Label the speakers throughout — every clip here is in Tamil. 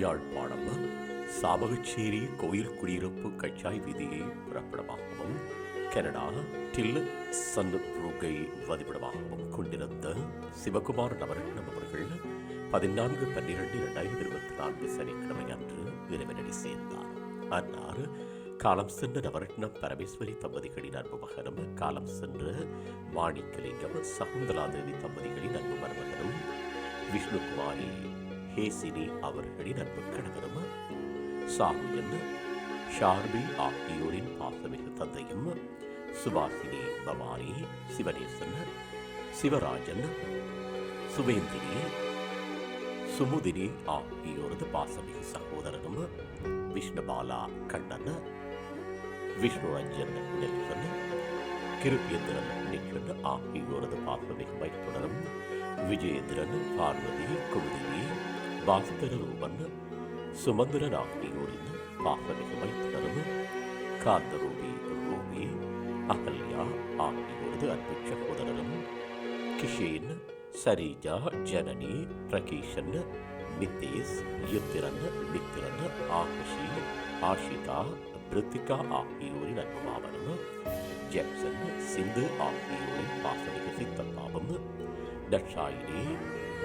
Speaker 1: யாழ்ப்பாணம் சாபகச்சேரி கோயில் குடியிருப்பு கச்சாய் வீதியை புறப்படமாகவும் கனடா டில் சன் ரூகை வதிவிடமாகவும் கொண்டிருந்த சிவகுமார் நவரத்னம் அவர்கள் பதினான்கு பன்னிரண்டு இரண்டாயிரத்தி இருபத்தி நான்கு சனிக்கிழமை அன்று இறைவனடி சேர்ந்தார். அன்னார் காலம் சென்ற நவரத்னம் பரமேஸ்வரி தம்பதிகளின் அன்பு மகனும் காலம் சென்ற மாணிக்கலிங்கம் சகுந்தலாதேவி தம்பதிகளின் அன்பு மருமகனும் விஷ்ணுகுமாரி ஹேசினி அவர்களின் அன்பு கணவரும் சாமியன் ஷார்பி ஆகியோரின் பாசமிகு தந்தையும் சுபாசினி பவானி சிவனேசன் சிவராஜன் சுவேந்திரி சுமுதினி ஆகியோரது பாசமிகு சகோதரனும் விஷ்ணுபாலா கண்ணன் விஷ்ணுரஞ்சன் நெல்சன் கிருபேந்திரன் நிச்சன் ஆகியோரது பாசமிகு மைத்துடரும் விஜயேந்திரன் பார்வதி குமுதினி பாஸ்கர ரூபன் சுமந்திரன் ஆகியோரின் பாசமிகு மைத்துடரும் காந்தரூபி ரூபி அகல்யா ஆகியோரது அன்பு சகோதரரும் கிஷேன் சரிஜா ஜனனி பிரகீஷன் நித்தேஷ் யுத்திரன் மித்திரன் ஆகஷி ஆஷிகா பிரித்திகா ஆகியோரின் அன்புமாவனும் ஜெப்சன் சிந்து ஆகியோரின் பாசனிக சித்தப்பாவும் தட்சாயினி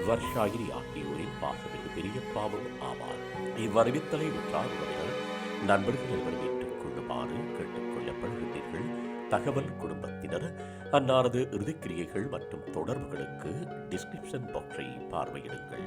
Speaker 1: வர்ஷாயினி ஆகியோரின் பாசமிகு பாவம் ஆவார். இவ்வறிவித்தலை விட்டார் உறவினர் நண்பர்கள் இருவர் ஏற்றுக் கொள்ளுமாறு கேட்டுக் கொள்ளப்படுகின்றீர்கள். தகவல் குடும்பத்தினர் அன்னாரது இறுதிக்கிரியைகள் மற்றும் தொடர்புகளுக்கு டிஸ்கிரிப்ஷன் பாக்ஸை பார்வையிடுங்கள்.